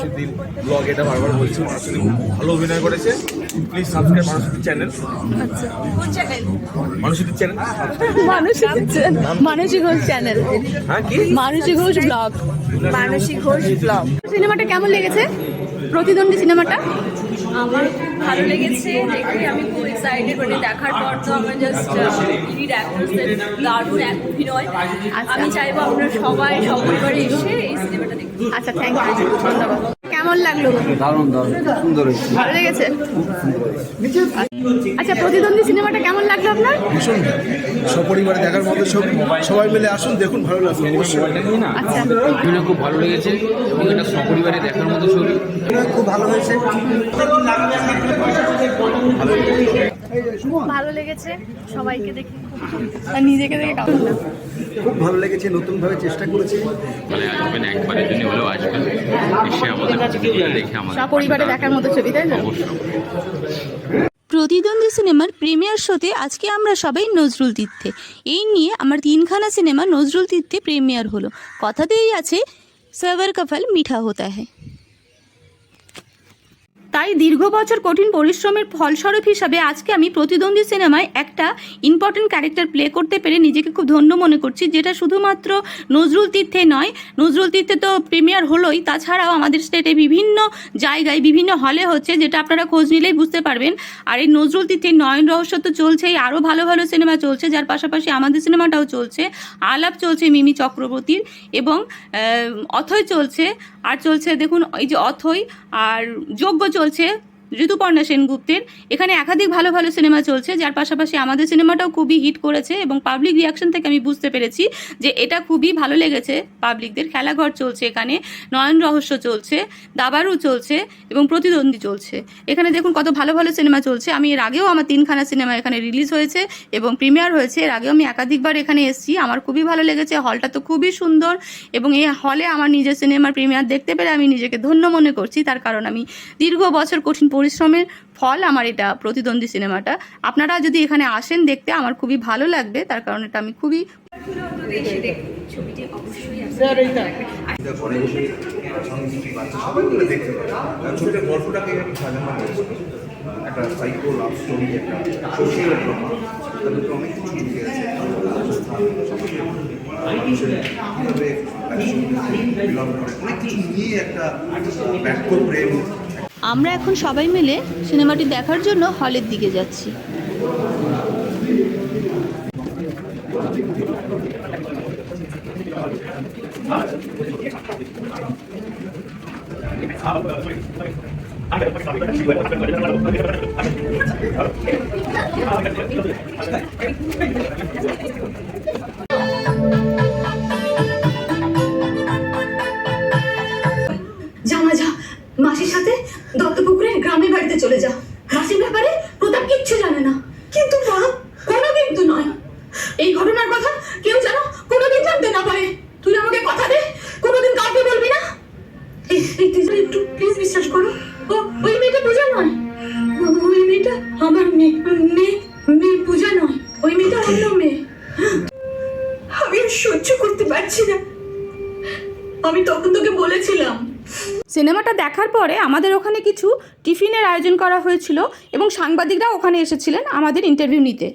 মানসিদ্দির blog এটা বারবার বলছি মানুষের খুব ভালো অভিনয় করেছে প্লিজ সাবস্ক্রাইব মানুষের চ্যানেল মানসিদ্দির চ্যানেল মানসী ঘোষ চ্যানেল হ্যাঁ কি? মানসী ঘোষ ব্লগ মানসী ঘোষ ব্লগ সিনেমাটা কেমন লেগেছে? প্রতিদ্বন্দ্বী সিনেমাটা? আমার খুব ভালো লেগেছে দেখে আমি খুব এক্সাইটেড মানে দেখার পর তো আমার জাস্ট লিড অ্যাক্টরসের দারুণ এক অভিনয়। আমি চাইব আপনারা সবাই সপরিবারে এসে এই সিনেমাটা দেখুন আচ্ছা থ্যাংক ইউ ধন্যবাদ। কেমন লাগল? দারুণ দারুণ। সুন্দর হয়েছে। ভালো লেগেছে? আচ্ছা প্রতিদ্বন্দ্বী সিনেমাটা কেমন লাগল আপনার? ভীষণ সপরিবারে দেখার মতো সব সবাই মিলে আসুন দেখুন ভালো লাগল অবশ্যই। আচ্ছা। খুব ভালো লেগেছে এবং এটা সপরিবারে দেখার মতো ছবি। খুব ভালো হয়েছে। ভালো লেগেছে সবাইকে দেখে আর নিজেকে দেখে কেমন? খুব ভালো লেগেছে নতুনভাবে চেষ্টা করেছি। মানে আসবেন একবারের জন্য হলেও আসবেন এসে আমাদের দেখে আমাদের সপরিবারে দেখার মতো ছবি তাই না অবশ্যই। প্রতিদ্বন্দ্বী সিনেমার প্রিমিয়ার শোতে আজকে আমরা সবাই নজরুল তীর্থে। এই নিয়ে আমার তিনখানা সিনেমা নজরুল তীর্থে প্রিমিয়ার হলো। কথাতেই আছে সবার কফল মিঠা হতা হ্যায় তাই দীর্ঘ বছর কঠিন পরিশ্রমের ফলস্বরূপ হিসাবে আজকে আমি প্রতিদ্বন্দ্বী সিনেমায় একটা ইম্পর্টেন্ট ক্যারেক্টার প্লে করতে পেরে নিজেকে খুব ধন্য মনে করছি যেটা শুধুমাত্র নজরুল তীর্থে নয়। নজরুল তীর্থে তো প্রিমিয়ার হলোই তাছাড়াও আমাদের স্টেটে বিভিন্ন জায়গায় বিভিন্ন হলে হচ্ছে যেটা আপনারা খোঁজ নিলেই বুঝতে পারবেন। আর এই নজরুল তীর্থে নয়ন রহস্য তো চলছেই আরও ভালো ভালো সিনেমা চলছে যার পাশাপাশি আমাদের সিনেমাটাও চলছে। আলাপ চলছে মিমি চক্রবর্তীর এবং আহ, অথৈ চলছে আর চলছে দেখুন এই যে অথৈ আর যোগ্য চলছে? ঋতুপর্ণা সেনগুপ্তের। এখানে একাধিক ভালো ভালো সিনেমা চলছে, যার পাশাপাশি আমাদের সিনেমাটাও খুবই হিট করেছে এবং পাবলিক রিয়াকশন থেকে আমি বুঝতে পেরেছি যে এটা খুবই ভালো লেগেছে পাবলিকদের খেলাঘর চলছে এখানে, নয়ন রহস্য চলছে দাবারু চলছে এবং প্রতিদ্বন্দ্বী চলছে। এখানে দেখুন কত ভালো ভালো সিনেমা চলছে। আমি এর আগেও আমার তিনখানা সিনেমা এখানে রিলিজ হয়েছে এবং প্রিমিয়ার হয়েছে। এর আগেও আমি একাধিকবার এখানে এসেছি। আমার খুবই ভালো লেগেছে। হলটা তো খুবই সুন্দর এবং এই হলে আমার নিজের সিনেমার প্রিমিয়ার দেখতে পেরে আমি নিজেকে ধন্য মনে করছি। তার কারণ আমি দীর্ঘ বছর কঠিন পরিশ্রমের ফল আমার এটা প্রতিদ্বন্দ্বী সিনেমাটা। আপনারা যদি এখানে আসেন দেখতে আমার খুবই ভালো লাগবে। তার কারণ এটা আমি খুবই একটু সাইকো লাভ স্টোরি একটা সোশিয়াল ড্রামা মধ্যে অনেক কিছু লুকিয়ে আছে কীভাবে একসঙ্গে করে। অনেক কিছু নিয়ে একটা ব্যক্ত প্রেম আমরা এখন সবাই মিলে সিনেমাটি দেখার জন্য হলের দিকে যাচ্ছি। বিশ্বাস করো। ও, ওই মেয়েটা পূজা নয়। ওই মেয়েটা আমার মেয়ে মেয়ে মেয়ে পূজা নয়। ওই মেয়েটা অন্য মেয়ে। আমি সহ্য করতে পারছি না। আমি তখন তোকে বলেছিলাম। সিনেমাটা দেখার পরে আমাদের ওখানে কিছু টিফিনের আয়োজন করা হয়েছিল এবং সাংবাদিকরা ওখানে এসেছিলেন আমাদের ইন্টারভিউ নিতে।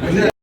Gracias.